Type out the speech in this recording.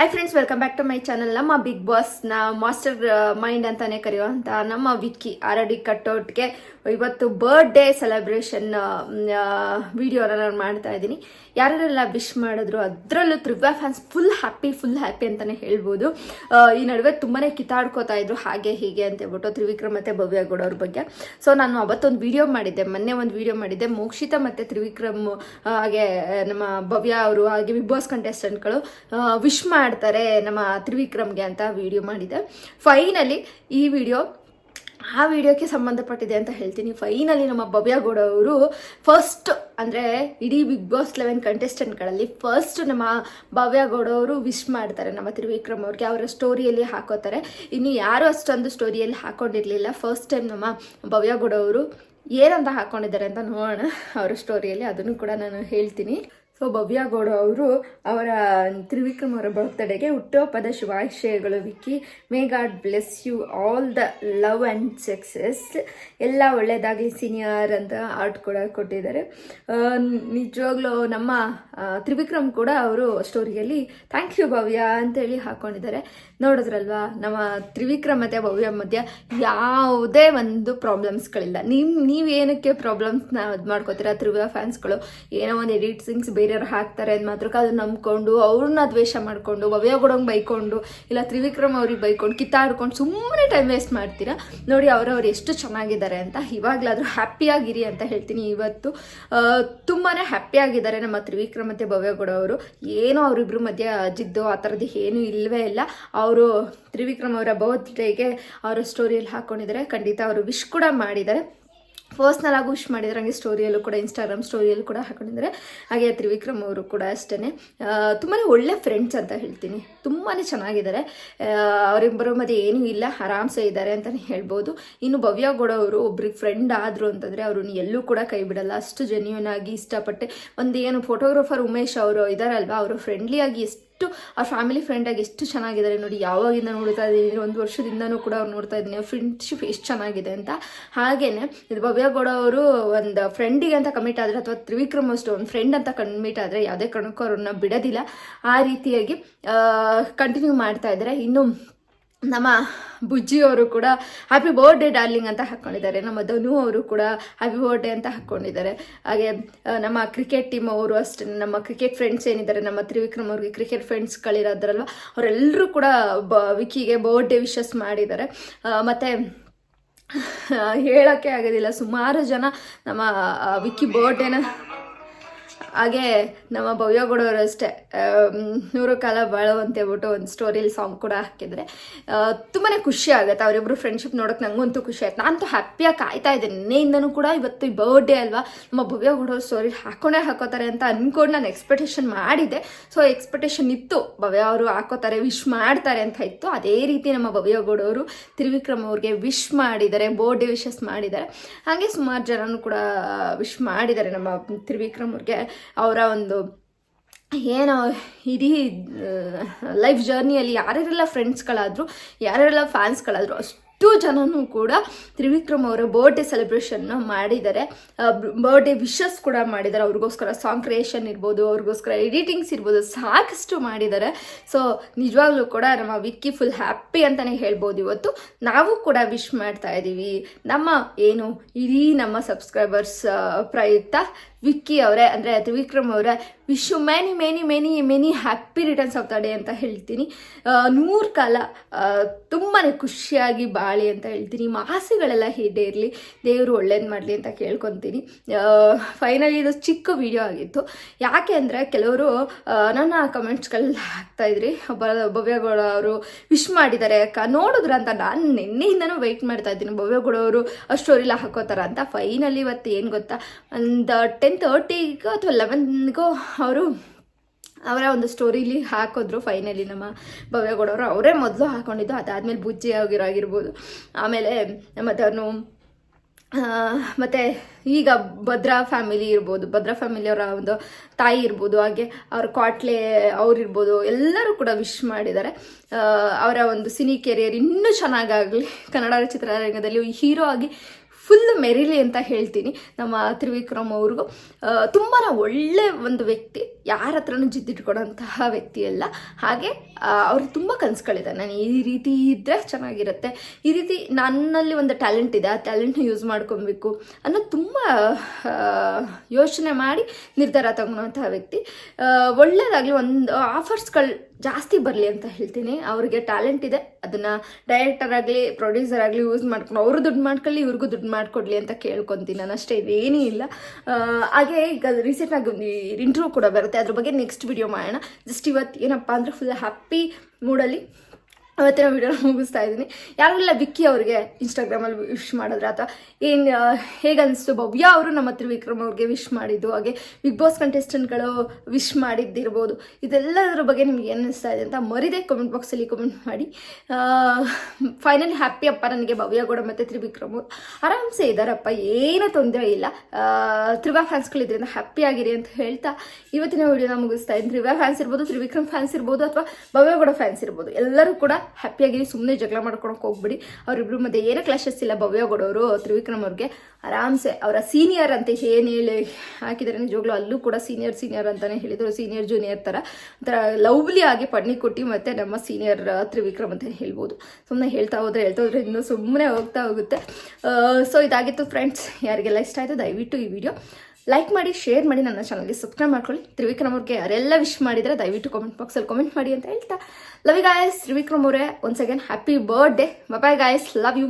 Hi friends welcome back to my channel ನಮ್ಮ Bigg ಬಾಸ್ನ master mind ಅಂತಾನೆ ಕರೆಯುವಂಥ ನಮ್ಮ ವಿಕ್ಕಿ ಆರಡಿ ಕಟ್ಔಟ್ಗೆ ಇವತ್ತು ಬರ್ಡೇ ಸೆಲೆಬ್ರೇಷನ್ ವಿಡಿಯೋ ನಾನು ಮಾಡ್ತಾ ಇದ್ದೀನಿ. ಯಾರೆಲ್ಲ ವಿಶ್ ಮಾಡಿದ್ರು ಅದರಲ್ಲೂ Trivya fans full happy full happy ಅಂತಾನೆ ಹೇಳ್ಬೋದು. ಈ ನಡುವೆ ತುಂಬಾನೇ ಕಿತಾಡ್ಕೋತಾ ಇದ್ರು, ಹಾಗೆ ಹೀಗೆ ಅಂತ ಹೇಳ್ಬಿಟ್ಟು ತ್ರಿವಿಕ್ರಮ್ ಮತ್ತೆ ಭವ್ಯ ಗೌಡ ಅವ್ರ ಬಗ್ಗೆ. ಸೊ ನಾನು ಅವತ್ತೊಂದು ವಿಡಿಯೋ ಮಾಡಿದ್ದೆ, ಮೊನ್ನೆ ಒಂದು ವಿಡಿಯೋ ಮಾಡಿದ್ದೆ. ಮೋಕ್ಷಿತ ಮತ್ತೆ ತ್ರಿವಿಕ್ರಮ್ ಹಾಗೆ ನಮ್ಮ ಭವ್ಯ ಅವರು, ಹಾಗೆ ಬಿಗ್ ಬಾಸ್ ಕಂಟೆಸ್ಟೆಂಟ್ಗಳು ವಿಶ್ ಮಾಡ್ತಾರೆ ನಮ್ಮ ತ್ರಿವಿಕ್ರಮ್ಗೆ ಅಂತ ವಿಡಿಯೋ ಮಾಡಿದೆ. ಫೈನಲಿ ಈ ವಿಡಿಯೋ, ಆ ವಿಡಿಯೋಕ್ಕೆ ಸಂಬಂಧಪಟ್ಟಿದೆ ಅಂತ ಹೇಳ್ತೀನಿ. ಫೈನಲಿ ನಮ್ಮ ಭವ್ಯ ಗೌಡ ಅವರು ಫಸ್ಟ್ ಅಂದರೆ ಇಡೀ ಬಿಗ್ ಬಾಸ್ ಲೆವೆನ್ ಕಂಟೆಸ್ಟೆಂಟ್ಗಳಲ್ಲಿ ಫಸ್ಟ್ ನಮ್ಮ ಭವ್ಯ ಗೌಡ ಅವರು ವಿಶ್ ಮಾಡ್ತಾರೆ ನಮ್ಮ ತ್ರಿವಿಕ್ರಮ್ ಅವ್ರಿಗೆ. ಅವರ ಸ್ಟೋರಿಯಲ್ಲಿ ಹಾಕೋತಾರೆ. ಇನ್ನು ಯಾರು ಅಷ್ಟೊಂದು ಸ್ಟೋರಿಯಲ್ಲಿ ಹಾಕೊಂಡಿರಲಿಲ್ಲ. ಫಸ್ಟ್ ಟೈಮ್ ನಮ್ಮ ಭವ್ಯ ಗೌಡ ಅವರು ಏನಂತ ಹಾಕೊಂಡಿದ್ದಾರೆ ಅಂತ ನೋಡೋಣ. ಅವರ ಸ್ಟೋರಿಯಲ್ಲಿ ಅದನ್ನು ಕೂಡ ನಾನು ಹೇಳ್ತೀನಿ. ಸೊ ಭವ್ಯ ಗೌಡ ಅವರು ಅವರ ತ್ರಿವಿಕ್ರಮ್ ಅವರ ಬರ್ತ್ಡೇಗೆ ಹುಟ್ಟುಹಬ್ಬದ ಶುಭಾಶಯಗಳು, Vicky. May God bless you all the love and success ಎಲ್ಲ ಒಳ್ಳೆಯದಾಗಲಿ ಸೀನಿಯರ್ ಅಂತ ಆರ್ಟ್ ಕೂಡ ಕೊಟ್ಟಿದ್ದಾರೆ. ನಿಜವಾಗ್ಲೂ ನಮ್ಮ ತ್ರಿವಿಕ್ರಮ್ ಕೂಡ ಅವರು ಸ್ಟೋರಿಯಲ್ಲಿ ಥ್ಯಾಂಕ್ ಯು ಭವ್ಯ ಅಂತೇಳಿ ಹಾಕೊಂಡಿದ್ದಾರೆ. ನೋಡಿದ್ರಲ್ವಾ, ನಮ್ಮ ತ್ರಿವಿಕ್ರಮ್ ಮತ್ತು ಭವ್ಯ ಮಧ್ಯ ಯಾವುದೇ ಒಂದು ಪ್ರಾಬ್ಲಮ್ಸ್ಗಳಿಲ್ಲ ನಿಮ್ಮ ನೀವೇನಕ್ಕೆ ಪ್ರಾಬ್ಲಮ್ಸ್ನ ಇದು ಮಾಡ್ಕೋತೀರಾ? ತ್ರಿವ್ಯ ಫ್ಯಾನ್ಸ್ಗಳು ಏನೋ ಒಂದು ಎಡಿಟ್ಸಿಂಗ್ಸ್ ಬೇರೆಯವ್ರು ಹಾಕ್ತಾರೆ ಅದ್ ಮಾತ್ರಕ್ಕೆ ಅದನ್ನ ನಂಬ್ಕೊಂಡು, ಅವ್ರನ್ನ ದ್ವೇಷ ಮಾಡಿಕೊಂಡು ಭವ್ಯ ಗುಡಂಗೆ ಬೈಕೊಂಡು, ಇಲ್ಲ ತ್ರಿವಿಕ್ರಮ್ ಅವ್ರಿಗೆ ಬೈಕೊಂಡು, ಕಿತ್ತಾಡ್ಕೊಂಡು ಸುಮ್ಮನೆ ಟೈಮ್ ವೇಸ್ಟ್ ಮಾಡ್ತೀರಾ? ನೋಡಿ ಅವರವ್ರು ಎಷ್ಟು ಚೆನ್ನಾಗಿದ್ದಾರೆ ಅಂತ ಇವಾಗಲಾದರೂ ಹ್ಯಾಪಿಯಾಗಿರಿ ಅಂತ ಹೇಳ್ತೀನಿ ಇವತ್ತು. ತುಂಬಾ ಹ್ಯಾಪಿಯಾಗಿದ್ದಾರೆ ನಮ್ಮ ತ್ರಿವಿಕ್ರಮ್ ಮತ್ತು ಭವ್ಯಗೌಡ ಅವರು. ಏನೋ ಅವರಿಬ್ಬರು ಮಧ್ಯೆ ಜಿದ್ದು, ಆ ಥರದ್ದು ಏನೂ ಇಲ್ಲವೇ ಇಲ್ಲ. ಅವರು ತ್ರಿವಿಕ್ರಮ್ ಅವರ ಬರ್ತ್ಡೇಗೆ ಅವರ ಸ್ಟೋರಿಯಲ್ಲಿ ಹಾಕ್ಕೊಂಡಿದ್ದಾರೆ ಖಂಡಿತ ಅವರು ವಿಶ್ ಕೂಡ ಮಾಡಿದ್ದಾರೆ. ಪರ್ಸ್ನಲ್ ಆಗಿ ವಿಶ್ ಮಾಡಿದ್ರೆ. ಸ್ಟೋರಿಯಲ್ಲೂ ಕೂಡ ಇನ್ಸ್ಟಾಗ್ರಾಮ್ ಸ್ಟೋರಿಯಲ್ಲೂ ಕೂಡ ಹಾಕೊಂಡಿದ್ದಾರೆ. ಹಾಗೆ ತ್ರಿವಿಕ್ರಮ್ ಅವರು ಕೂಡ ಅಷ್ಟೇ ತುಂಬಾ ಒಳ್ಳೆ ಫ್ರೆಂಡ್ಸ್ ಅಂತ ಹೇಳ್ತೀನಿ. ತುಂಬಾ ಚೆನ್ನಾಗಿದ್ದಾರೆ. ಅವರಿಬ್ಬರ ಮಧ್ಯೆ ಏನೂ ಇಲ್ಲ. ಆರಾಮ್ಸೆ ಇದ್ದಾರೆ ಅಂತಲೇ ಹೇಳ್ಬೋದು. ಇನ್ನು ಭವ್ಯ ಗೌಡ ಅವರು ಒಬ್ರಿಗೆ ಫ್ರೆಂಡ್ ಆದರು ಅಂತಂದರೆ ಅವ್ರನ್ನ ಎಲ್ಲೂ ಕೂಡ ಕೈ ಬಿಡಲ್ಲ. ಅಷ್ಟು ಜೆನ್ಯೂನ್ ಆಗಿ ಇಷ್ಟಪಟ್ಟೆ ಒಂದು ಏನು ಫೋಟೋಗ್ರಾಫರ್ ಉಮೇಶ್ ಅವರು ಇದ್ದಾರಲ್ವ ಅವರು ಫ್ರೆಂಡ್ಲಿಯಾಗಿ ಎಷ್ಟು ಅವ್ರ ಫ್ಯಾಮಿಲಿ ಫ್ರೆಂಡಾಗಿ ಎಷ್ಟು ಚೆನ್ನಾಗಿದ್ದಾರೆ ನೋಡಿ, ಯಾವಾಗಿಂದ ನೋಡ್ತಾ ಇದ್ದೀನಿ ಒಂದು ವರ್ಷದಿಂದನೂ ಕೂಡ ಅವ್ರು ನೋಡ್ತಾ ಇದ್ದೀನಿ ಫ್ರೆಂಡ್ಶಿಪ್ ಎಷ್ಟು ಚೆನ್ನಾಗಿದೆ ಅಂತ. ಹಾಗೇನೆ ಇದು ಭವ್ಯ ಗೌಡ ಅವರು ಒಂದು ಫ್ರೆಂಡಿಗೆ ಅಂತ ಕಮಿಟ್ ಆದರೆ ಅಥವಾ ತ್ರಿವಿಕ್ರಮ್ ಅಷ್ಟು ಒಂದು ಫ್ರೆಂಡ್ ಅಂತ ಕಮಿಟ್ ಆದರೆ ಯಾವುದೇ ಕಾರಣಕ್ಕೂ ಅವ್ರನ್ನ ಬಿಡೋದಿಲ್ಲ. ಆ ರೀತಿಯಾಗಿ ಕಂಟಿನ್ಯೂ ಮಾಡ್ತಾ ಇದ್ದಾರೆ. ಇನ್ನು ನಮ್ಮ ಬುಜ್ಜಿ ಅವರು ಕೂಡ ಹ್ಯಾಪಿ ಬರ್ಡೇ ಡಾರ್ಲಿಂಗ್ ಅಂತ ಹಾಕ್ಕೊಂಡಿದ್ದಾರೆ ನಮ್ಮ ಧನು ಅವರು ಕೂಡ ಹ್ಯಾಪಿ ಬರ್ಡೇ ಅಂತ ಹಾಕ್ಕೊಂಡಿದ್ದಾರೆ ಹಾಗೆ ನಮ್ಮ ಕ್ರಿಕೆಟ್ ಟೀಮ್ ಅವರು ಅಷ್ಟೇ, ನಮ್ಮ ಕ್ರಿಕೆಟ್ ಫ್ರೆಂಡ್ಸ್ ಏನಿದ್ದಾರೆ, ನಮ್ಮ ತ್ರಿವಿಕ್ರಮ್ ಅವ್ರಿಗೆ ಕ್ರಿಕೆಟ್ ಫ್ರೆಂಡ್ಸ್ಗಳಿರೋದ್ರಲ್ವ ಅವರೆಲ್ಲರೂ ಕೂಡ ಬ, ವಿಕಿಗೆ ಬರ್ಡೇ ವಿಶಸ್ ಮಾಡಿದ್ದಾರೆ. ಮತ್ತು ಹೇಳೋಕ್ಕೆ ಆಗೋದಿಲ್ಲ. ಸುಮಾರು ಜನ ನಮ್ಮ ವಿಕಿ ವಿಕ್ಕಿ ಬರ್ಡೇನ ಹಾಗೆ ನಮ್ಮ ಭವ್ಯಗೌಡವರು ಅಷ್ಟೇ. ನೂರು ಕಾಲ ಬಾಳು ಹೇಳ್ಬಿಟ್ಟು ಒಂದು ಸ್ಟೋರಿಲಿ ಸಾಂಗ್ ಕೂಡ ಹಾಕಿದ್ರೆ. ತುಂಬಾ ಖುಷಿ ಆಗುತ್ತೆ. ಅವರಿಬ್ಬರು ಫ್ರೆಂಡ್ಶಿಪ್ ನೋಡೋಕೆ ನನಗಂತೂ ಖುಷಿ ಆಯ್ತು. ನಾನಂತೂ ಹ್ಯಾಪಿಯಾಗಿ ಕಾಯ್ತಾ ಇದ್ದೆ ನಿನ್ನೆಯಿಂದನೂ ಕೂಡ ಇವತ್ತು ಬರ್ಡೇ ಅಲ್ವಾ? ನಮ್ಮ ಭವ್ಯಗೌಡವ್ರ ಸ್ಟೋರಿ ಹಾಕೊಂಡೇ ಹಾಕೋತಾರೆ ಅಂತ ಅಂದ್ಕೊಂಡು ನಾನು ಎಕ್ಸ್ಪೆಕ್ಟೇಷನ್ ಮಾಡಿದ್ದೆ. ಸೊ ಎಕ್ಸ್ಪೆಕ್ಟೇಷನ್ ಇತ್ತು. ಭವ್ಯ ಅವರು ಹಾಕೋತಾರೆ ವಿಶ್ ಮಾಡ್ತಾರೆ ಅಂತ ಇತ್ತು. ಅದೇ ರೀತಿ ನಮ್ಮ ಭವ್ಯಗೌಡವರು ತ್ರಿವಿಕ್ರಮ್ ಅವ್ರಿಗೆ ವಿಶ್ ಮಾಡಿದ್ದಾರೆ ಬರ್ಡೇ ವಿಶಸ್ ಮಾಡಿದ್ದಾರೆ. ಹಾಗೆ ಸುಮಾರು ಜನನು ಕೂಡ ವಿಶ್ ಮಾಡಿದ್ದಾರೆ ನಮ್ಮ ತ್ರಿವಿಕ್ರಮ್ ಅವ್ರಿಗೆ. ಅವರ ಒಂದು ಏನೋ ಇಡೀ ಲೈಫ್ ಜರ್ನಿಯಲ್ಲಿ ಯಾರ್ಯಾರೆಲ್ಲ ಫ್ರೆಂಡ್ಸ್ಗಳಾದರೂ ಯಾರ್ಯಾರೆಲ್ಲ ಫ್ಯಾನ್ಸ್ಗಳಾದರೂ ಅಷ್ಟು ಜನನೂ ಕೂಡ ತ್ರಿವಿಕ್ರಮ್ ಅವರ ಬರ್ಡೇ ಸೆಲೆಬ್ರೇಷನ್ನ ಮಾಡಿದ್ದಾರೆ. ಬರ್ಡೇ ವಿಶಸ್ ಕೂಡ ಮಾಡಿದ್ದಾರೆ. ಅವ್ರಿಗೋಸ್ಕರ ಸಾಂಗ್ ಕ್ರಿಯೇಷನ್ ಇರ್ಬೋದು, ಅವ್ರಿಗೋಸ್ಕರ ಎಡಿಟಿಂಗ್ಸ್ ಇರ್ಬೋದು ಸಾಕಷ್ಟು ಮಾಡಿದ್ದಾರೆ. ಸೊ ನಿಜವಾಗ್ಲೂ ಕೂಡ ನಮ್ಮ ವಿಕ್ಕಿ ಫುಲ್ ಹ್ಯಾಪಿ ಅಂತಲೇ ಹೇಳ್ಬೋದು ಇವತ್ತು. ನಾವು ಕೂಡ ವಿಶ್ ಮಾಡ್ತಾ ಇದ್ದೀವಿ ನಮ್ಮ ಏನು, ಇಡೀ ನಮ್ಮ ಸಬ್ಸ್ಕ್ರೈಬರ್ಸ್ ಪ್ರಯುಕ್ತ ವಿಕ್ಕಿ ಅವರೇ, ಅಂದರೆ ತ್ರಿವಿಕ್ರಮ್ ಅವರೇ wish you many many many many happy returns of the day ಅಂತ ಹೇಳ್ತೀನಿ. ನೂರು ಕಾಲ ತುಂಬಾ ಖುಷಿಯಾಗಿ ಬಾಳಿ ಅಂತ ಹೇಳ್ತೀನಿ. ಮಾಸಿಗಳೆಲ್ಲ ಹೀಗೆ ಇರಲಿ, ದೇವರು ಒಳ್ಳೇದು ಮಾಡಲಿ ಅಂತ ಕೇಳ್ಕೊತೀನಿ. ಫೈನಲಿ ಇದು ಚಿಕ್ಕ ವಿಡಿಯೋ ಆಗಿತ್ತು. ಯಾಕೆ ಅಂದರೆ ಕೆಲವರು ನನ್ನ ಕಮೆಂಟ್ಸ್ಗಳೆಲ್ಲ ಹಾಕ್ತಾಯಿದ್ರಿ ಭವ್ಯಗೌಡ ಅವರು ವಿಶ್ ಮಾಡಿದ್ದಾರೆ. ಅಕ್ಕ ನೋಡಿದ್ರ ಅಂತ ನಾನು ನಿನ್ನೆಯಿಂದನೂ ವೆಯ್ಟ್ ಮಾಡ್ತಾ ಇದ್ದೀನಿ. ಭವ್ಯಗೌಡ ಅವರು ಸ್ಟೋರಿಲ್ಲ ಹಾಕೋತಾರ ಅಂತ. ಫೈನಲಿ ಇವತ್ತು ಏನು ಗೊತ್ತಾ? ಒಂದು ಟೆನ್ ತರ್ಟಿಗೋ ಅಥವಾ ಲೆವೆನ್ಗೋ ಅವರು ಅವರ ಒಂದು ಸ್ಟೋರಿಲಿ ಹಾಕಿದ್ರು ಫೈನಲಿ ನಮ್ಮ ಭವ್ಯಗೌಡವರು ಅವರೇ ಮೊದಲು ಹಾಕೊಂಡಿದ್ದು ಅದಾದಮೇಲೆ ಬುಜ್ಜಿ ಆಗಿರೋಗಿರ್ಬೋದು. ಆಮೇಲೆ ನಮ್ಮ ಮತ್ತು ಆ, ಮತ್ತೆ ಈಗ ಭದ್ರಾ ಫ್ಯಾಮಿಲಿ ಇರ್ಬೋದು. ಭದ್ರಾ ಫ್ಯಾಮಿಲಿಯವರ ಒಂದು ತಾಯಿ ಇರ್ಬೋದು ಹಾಗೆ ಅವ್ರ ಕ್ವಾಟ್ಲೆ ಅವ್ರಿರ್ಬೋದು ಎಲ್ಲರೂ ಕೂಡ ವಿಶ್ ಮಾಡಿದ್ದಾರೆ. ಅವರ ಒಂದು ಸಿನಿ ಕೆರಿಯರ್ ಇನ್ನೂ ಚೆನ್ನಾಗಾಗಲಿ. ಕನ್ನಡ ಚಿತ್ರರಂಗದಲ್ಲಿ ಹೀರೋ ಆಗಿ ಫುಲ್ ಮೆರಿಲಿ ಅಂತ ಹೇಳ್ತೀನಿ. ನಮ್ಮ ತ್ರಿವಿಕ್ರಮ್ ಅವ್ರಿಗೂ. ತುಂಬಾ ಒಳ್ಳೆ ಒಂದು ವ್ಯಕ್ತಿ. ಯಾರ ಹತ್ರನೂ ಜಿದ್ದಿಟ್ಕೊಡೋಂತಹ ವ್ಯಕ್ತಿ ಅಲ್ಲ. ಹಾಗೆ ಅವರು ತುಂಬ ಕನಸುಗಳಿದೆ. ನಾನು ಈ ರೀತಿ ಇದ್ದರೆ ಚೆನ್ನಾಗಿರುತ್ತೆ. ಈ ರೀತಿ ನನ್ನಲ್ಲಿ ಒಂದು ಟ್ಯಾಲೆಂಟ್ ಇದೆ. ಆ ಟ್ಯಾಲೆಂಟ್ನ ಯೂಸ್ ಮಾಡ್ಕೊಬೇಕು ಅನ್ನೋ ತುಂಬ ಯೋಚನೆ ಮಾಡಿ ನಿರ್ಧಾರ ತಗೊಳ್ಳೋಂತಹ ವ್ಯಕ್ತಿ. ಒಳ್ಳೆಯದಾಗಲಿ ಒಂದು ಆಫರ್ಸ್ಗಳು ಜಾಸ್ತಿ ಬರಲಿ ಅಂತ ಹೇಳ್ತೀನಿ. ಅವ್ರಿಗೆ ಟ್ಯಾಲೆಂಟ್ ಇದೆ. ಅದನ್ನು ಡೈರೆಕ್ಟರ್ ಆಗಲಿ ಪ್ರೊಡ್ಯೂಸರ್ ಆಗಲಿ ಯೂಸ್ ಮಾಡ್ಕೊಂಡು ಅವರು ದುಡ್ಡು ಮಾಡ್ಕೊಳ್ಳಿ, ಇವ್ರಿಗೂ ದುಡ್ಡು ಮಾಡಿಕೊಡ್ಲಿ ಅಂತ ಕೇಳ್ಕೊತೀನಿ ನಾನು. ಅಷ್ಟೇ, ಇದೇನೂ ಇಲ್ಲ. ಹಾಗೆ ಈಗ ರೀಸೆಂಟಾಗಿ ಒಂದು ಇಂಟರ್ವ್ಯೂ ಕೂಡ ಬರುತ್ತೆ. ಅದ್ರ ಬಗ್ಗೆ ನೆಕ್ಸ್ಟ್ ವಿಡಿಯೋ ಮಾಡೋಣ. ಜಸ್ಟ್ ಇವತ್ತು ಏನಪ್ಪ ಅಂದರೆ ಫುಲ್ ಹ್ಯಾಪಿ ಮೂಡಲ್ಲಿ ಅವತ್ತಿನ ವಿಡಿಯೋನ ಮುಗಿಸ್ತಾ ಇದ್ದೀನಿ. ಯಾರೆಲ್ಲ ವಿಕ್ಕಿ ಅವ್ರಿಗೆ ಇನ್ಸ್ಟಾಗ್ರಾಮಲ್ಲಿ ವಿಶ್ ಮಾಡಿದ್ರೆ ಅಥವಾ ಏನು ಹೇಗೆ ಅನಿಸ್ತು ಭವ್ಯ ಅವರು ನಮ್ಮ ಹತ್ರ ವಿಕ್ರಮ್ ಅವ್ರಿಗೆ ವಿಶ್ ಮಾಡಿದ್ದು, ಹಾಗೆ ಬಿಗ್ ಬಾಸ್ ಕಂಟೆಸ್ಟೆಂಟ್ಗಳು ವಿಶ್ ಮಾಡಿದ್ದಿರ್ಬೋದು. ಇದೆಲ್ಲದರ ಬಗ್ಗೆ ನಿಮ್ಗೆ ಏನು ಅನಿಸ್ತಾ ಇದೆ ಅಂತ ಮರಿದೆ ಕಮೆಂಟ್ ಬಾಕ್ಸಲ್ಲಿ ಕಮೆಂಟ್ ಮಾಡಿ. ಫೈನಲಿ ಹ್ಯಾಪಿ ಅಪ್ಪ ನನಗೆ, ಭವ್ಯ ಗೌಡ ಮತ್ತು ತ್ರಿವಿಕ್ರಮ್ ಅವರು. ಆರಾಮ್ಸೆ ಇದ್ದಾರಪ್ಪ ಏನೂ ತೊಂದರೆ ಇಲ್ಲ. ತ್ರಿವ ತ್ರಿವಾ ಫ್ಯಾನ್ಸ್ಗಳಿದ್ರಿಂದ ಹ್ಯಾಪಿ ಆಗಿರಿ ಅಂತ ಹೇಳ್ತಾ ಇವತ್ತಿನ ವಿಡಿಯೋನ ಮುಗಿಸ್ತಾ ಇದ್ದೀನಿ. ತ್ರಿವಾ ಫ್ಯಾನ್ಸ್ ಇರ್ಬೋದು, ತ್ರಿವಿಕ್ರಮ್ ಫ್ಯಾನ್ಸ್ ಇರ್ಬೋದು ಅಥವಾ ಭವ್ಯ ಗೌಡ ಫ್ಯಾನ್ಸ್ ಇರ್ಬೋದು. ಎಲ್ಲರೂ ಕೂಡ ಹ್ಯಾಪಿಯಾಗಿರಿ ಸುಮ್ಮನೆ ಜಗಳ ಮಾಡ್ಕೊಳಕ್ಕೆ ಹೋಗ್ಬಿಡಿ. ಅವರಿಬ್ರು ಮಧ್ಯೆ ಏನೇ ಕ್ಲಾಶಸ್ ಇಲ್ಲ. ಭವ್ಯ ಗೌಡ ಅವರು ತ್ರಿವಿಕ್ರಮ್ ಅವ್ರಿಗೆ. ಆರಾಮ್ಸೆ, ಅವರ ಸೀನಿಯರ್ ಅಂತ ಏನು ಹೇಳಿ ಹಾಕಿದ್ದಾರೆ ನಿಜವಾಗ್ಲೂ ಅಲ್ಲೂ ಕೂಡ ಸೀನಿಯರ್ ಸೀನಿಯರ್ ಅಂತಲೇ ಹೇಳಿದರು. ಸೀನಿಯರ್ ಜೂನಿಯರ್ ಥರ ಒಂಥರ ಲವ್ಲಿ ಆಗಿ ಪಡ್ನಿ ಕೊಟ್ಟು ಮತ್ತು ನಮ್ಮ ಸೀನಿಯರ್ ತ್ರಿವಿಕ್ರಮ್ ಅಂತ ಹೇಳ್ಬೋದು. ಸುಮ್ಮನೆ ಹೇಳ್ತಾ ಹೋದ್ರೆ ಹೇಳ್ತಾ ಹೋದ್ರೆ ಇನ್ನೂ ಸುಮ್ಮನೆ ಹೋಗ್ತಾ ಹೋಗುತ್ತೆ. ಸೊ ಇದಾಗಿತ್ತು ಫ್ರೆಂಡ್ಸ್ ಯಾರಿಗೆಲ್ಲ ಇಷ್ಟ ಆಯಿತು ದಯವಿಟ್ಟು ಈ ವಿಡಿಯೋ ಲೈಕ್ ಮಾಡಿ ಶೇರ್ ಮಾಡಿ ನನ್ನ ಚಾನಲ್ಗೆ ಸಬ್ಸ್ಕ್ರೈಬ್ ಮಾಡ್ಕೊಳ್ಳಿ. ತ್ರಿವಿಕ್ರಮ್ ಅವ್ರಿಗೆ ಯಾರೆಲ್ಲ ವಿಶ್ ಮಾಡಿದರೆ ದಯವಿಟ್ಟು ಕಾಮೆಂಟ್ ಬಾಕ್ಸಲ್ಲಿ ಕಾಮೆಂಟ್ ಮಾಡಿ ಅಂತ ಹೇಳ್ತಾ. ಲವ್ ಯು ಗಾಯಸ್ ತ್ರಿವಿಕ್ರಮ್ ಅವರೇ once again happy birthday bye guys love you